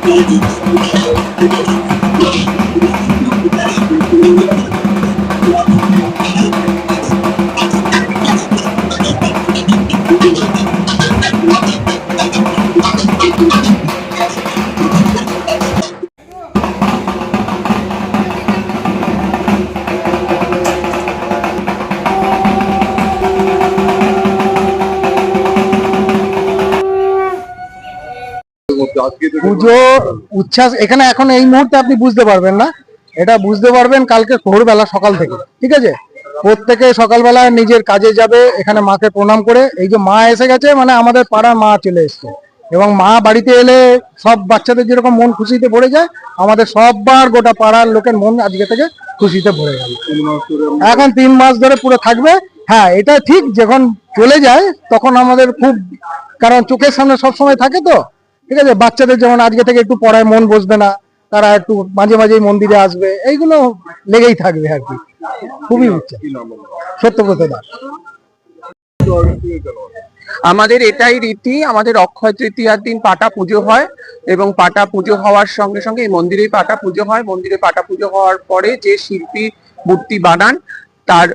আজকে থেকে পুজো উচ্ছ্বাস এখানে এখন এই মুহূর্তে আপনি বুঝতে পারবেন না। এটা বুঝতে পারবেন কালকে ভোরবেলা সকাল থেকে ঠিক আছে? প্রত্যেকে সকালবেলা নিজের কাজে যাবে এখানে মাকে প্রণাম করে। এই যে মা এসে গেছে মানে আমাদের পাড়ার মা চলে এসছে। এবং মা বাড়িতে এলে সব বাচ্চাদের যেরকম মন খুশিতে ভরে যায় আমাদের সববার গোটা পাড়ার লোকের মন আজকে থেকে খুশিতে ভরে গেল। এখন তিন মাস ধরে পুরো থাকবে। হ্যাঁ এটা ঠিক যখন চলে যায় তখন আমাদের খুব কারণ চোখের সামনে সবসময় থাকে তো। ঠিক আছে বাচ্চাদের যেমন আজকে থেকে একটু পড়ায় মন বসবে না, তারা একটু মাঝে মাঝেই মন্দিরে আসবে, এইগুলো লেগেই থাকবে আর কি খুবই ইচ্ছা? সত্যব্রত দাস? আমাদের এটাই রীতি, আমাদের অক্ষয় তৃতীয়ার দিন পাটা পুজো হয় এবং পাটা পুজো হওয়ার সঙ্গে সঙ্গে এই মন্দিরেই পাটা পুজো হয় মন্দিরে পাটা পুজো হওয়ার পরে যে শিল্পী মূর্তি বানান, তার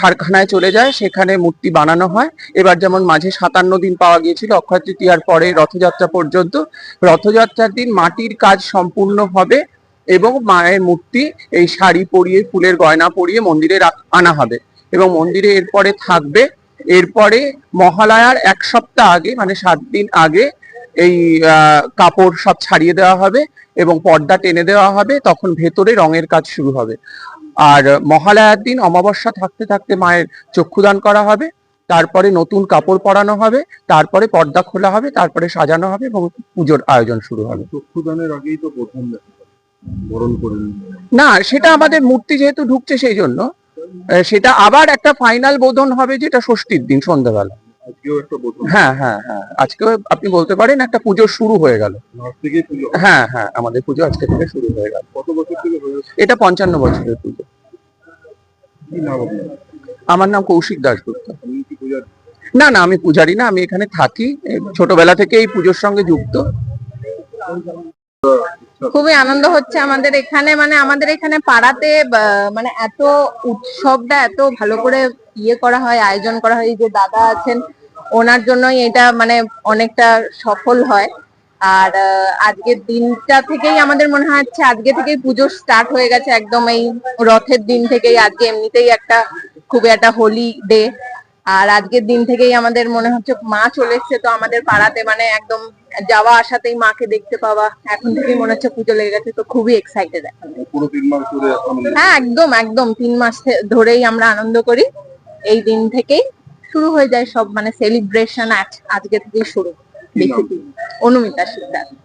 কারখানায় চলে যায়, সেখানে মূর্তি বানানো হয়। এবার যেমন মাঝে সাতান্ন দিন পাওয়া গিয়েছিল অক্ষয় তৃতীয়ার পরে রথযাত্রা পর্যন্ত। রথযাত্রার দিন মাটির কাজ সম্পূর্ণ হবে এবং মায়ের মূর্তি, এই শাড়ি পরিয়ে, ফুলের গয়না পরিয়ে মন্দিরে আনা হবে। এবং মন্দিরে এরপরে থাকবে, এরপরে মহালয়ার এক সপ্তাহ আগে মানে সাত দিন আগে, এই কাপড় সব ছাড়িয়ে দেওয়া হবে এবং পর্দা টেনে দেওয়া হবে। তখন ভেতরে রঙের কাজ শুরু হবে। আর মহালয়ার দিন অমাবস্যা থাকতে থাকতে মায়ের চক্ষুদান করা হবে তারপরে নতুন কাপড় পরানো হবে তারপরে পর্দা খোলা হবে তারপরে সাজানো হবে এবং পুজোর আয়োজন শুরু হবে। চক্ষুদানের আগেই তো প্রথম বরণ করে না সেটা আমাদের মূর্তি যেহেতু ঢুকছে সেই জন্য সেটা আবার একটা ফাইনাল বোধন হবে যেটা ষষ্ঠীর দিন সন্ধ্যাবেলা। হ্যাঁ। হ্যাঁ হ্যাঁ আজকেও আপনি বলতে পারেন একটা পুজো শুরু হয়ে গেল। হয়। হ্যাঁ আমাদের পুজো আজকে থেকে শুরু হয়ে গেল। কত বছর থেকে এটা পঞ্চান্ন বছরের পুজো। আমার নাম কৌশিক পূজার? না না আমি পূজারি না আমি এখানে থাকি। ছোটবেলা থেকে এই পুজোর সঙ্গে যুক্ত। খুবই আনন্দ হচ্ছে আমাদের এখানে। মানে আমাদের এখানে পাড়াতে মানে এত উৎসবটা এত ভালো করে ইয়ে করা হয় আয়োজন করা হয়। এই যে দাদা আছেন ওনার জন্যই এটা মানে অনেকটা সফল হয়। আর আজকের দিনটা থেকেই আমাদের মনে হচ্ছে আজকে থেকেই পুজো স্টার্ট হয়ে গেছে একদম এই রথের দিন থেকেই। আজকে এমনিতেই একটা খুবই একটা হোলি ডে আর আজকের দিন থেকেই আমাদের মনে হচ্ছে মা চলে এসছে তো আমাদের পাড়াতে মানে একদম যাওয়া আসাতেই মাকে দেখতে পাওয়া। এখন থেকেই মনে হচ্ছে পুজো লেগে গেছে তো খুবই এক্সাইটেড এখন। হ্যাঁ একদম একদম। তিন মাস ধরেই আমরা আনন্দ করি। এই দিন থেকেই শুরু হয়ে যায় সব মানে সেলিব্রেশন আজকে থেকেই শুরু বেসিক্যালি অনুমিতা সিদ্ধার্থ